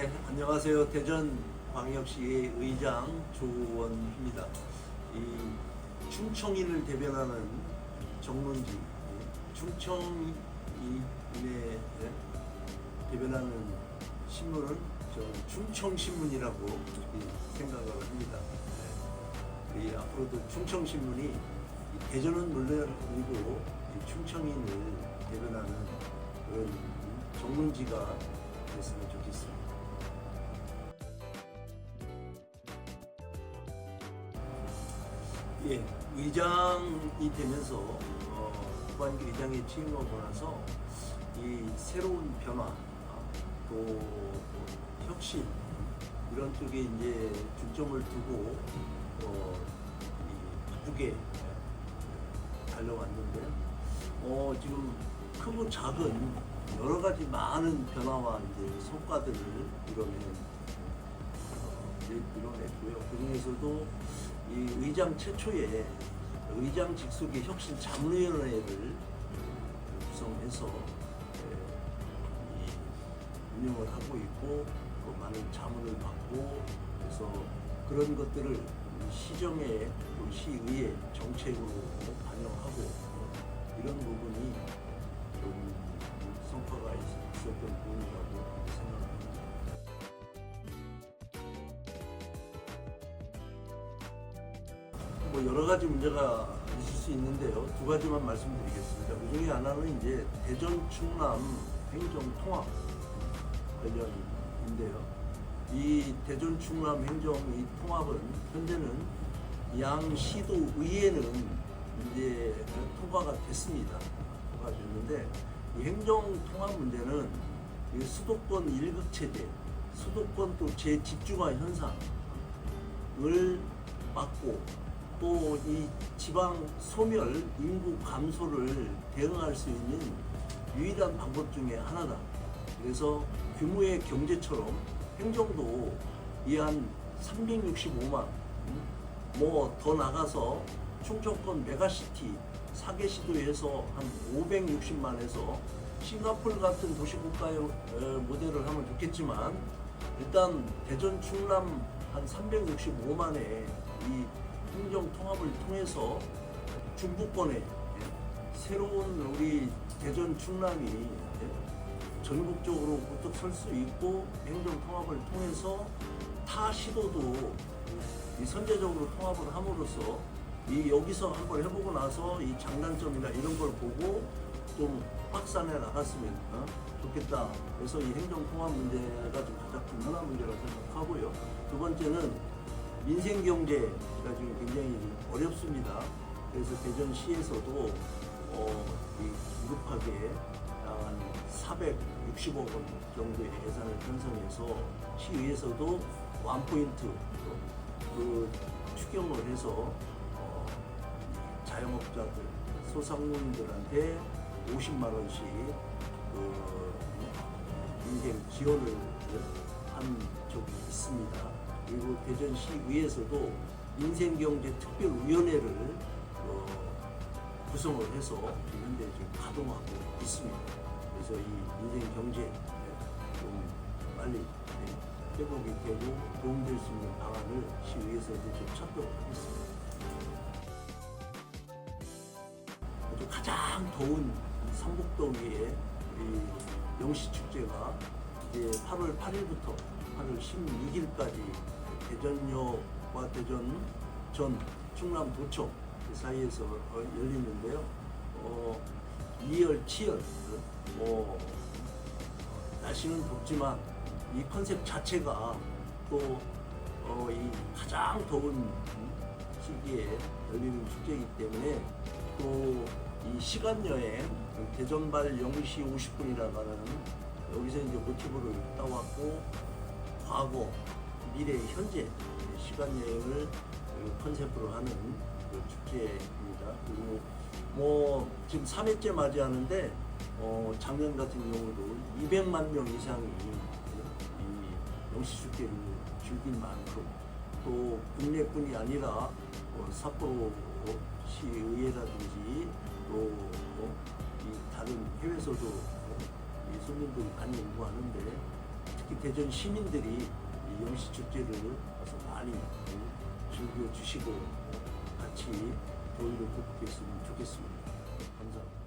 네, 안녕하세요. 대전 광역시의 의장 조원입니다. 이 충청인을 대변하는 정론지, 충청인의 네, 대변하는 신문은 저는 충청신문이라고 생각을 합니다. 네. 이 앞으로도 충청신문이 이 대전은 물론이고 이 충청인을 대변하는 그런 정론지가 됐으면 좋겠습니다. 예, 의장이 되면서 어, 후반 의장에 취임하고 나서 이 새로운 변화, 아, 또 뭐, 혁신 이런 쪽에 이제 중점을 두고 어, 이 바쁘게 달려왔는데 어, 지금 크고 작은 여러 가지 많은 변화와 이제 성과들을 이뤄낸 어, 이뤄냈고요. 그 중에서도 이 의장 최초의 의장 직속의 혁신 자문위원회를 구성해서 예, 이 운영을 하고 있고 또 많은 자문을 받고 그래서 그런 것들을 또 시의회 정책으로 반영하고 뭐 여러 가지 문제가 있을 수 있는데요. 두 가지만 말씀드리겠습니다. 그 중에 하나는 이제 대전 충남 행정 통합 관련인데요. 이 대전 충남 행정 이 통합은 현재는 양 시도 의회는 이제 통과가 됐습니다. 통과가 됐는데 이 행정 통합 문제는 이 수도권 일극 체제, 수도권 또 재집중화 현상을 막고 또 이 지방 소멸 인구 감소를 대응할 수 있는 유일한 방법 중에 하나다. 그래서 규모의 경제처럼 행정도 이 한 365만 뭐 더 나가서 충청권 메가시티 4개 시도에서 한 560만에서 싱가폴 같은 도시국가의 어, 모델을 하면 좋겠지만 일단 대전 충남 한 365만의 이 행정 통합을 통해서 중부권에 예, 새로운 우리 대전 충남이 예, 전국적으로 우뚝 설 수 있고 행정 통합을 통해서 타 시도도 이 선제적으로 통합을 함으로써 이 여기서 한번 해보고 나서 이 장단점이나 이런 걸 보고 좀 확산해 나갔으면 어? 좋겠다. 그래서 이 행정 통합 문제가 좀 가장 중요한 문제라고 생각하고요. 두 번째는 민생 경제가 지금 굉장히 좀 어렵습니다. 그래서 대전시에서도 어, 이 긴급하게 한 460억 원 정도의 예산을 편성해서 시의회에서도 원포인트 그 추경을 해서 어, 자영업자들, 소상공인들한테 50만 원씩 그 인생 지원을 한 적이 있습니다. 그리고 대전시의회에서도 인생경제특별위원회를 어, 구성을 해서 현재 지금 가동하고 있습니다. 그래서 이 인생 경제 좀 빨리 네, 회복이 되고 도움될 수 있는 방안을 시의회에서도 좀 찾도록 하겠습니다. 또 가장 더운 이 영시축제가 이제 8월 8일부터 8월 16일까지 대전역과 대전 전 충남 도청 그 사이에서 어, 열리는데요. 어, 2열, 7열, 뭐, 어, 날씨는 덥지만 이 컨셉 자체가 또, 어, 이 가장 더운 시기에 열리는 축제이기 때문에 또 이 시간 여행, 그 대전발 0시 50분이라고 하는 여기서 이제 모티브를 따왔고 과거, 미래, 현재 시간 여행을 그 컨셉으로 하는 그 축제입니다. 그리고 뭐 지금 3회째 맞이하는데 어 작년 같은 경우도 200만 명 이상이 이 영시 축제를 즐긴 만큼 또 국내뿐이 아니라 어, 삿포로 시의회라든지 또 어, 이 다른 해외에서도 어, 이 손님들이 많이 오고 하는데 특히 대전 시민들이 이 영시 축제를 와서 많이 즐겨 주시고 같이 더위를 극복했으면 좋겠습니다. 감사합니다.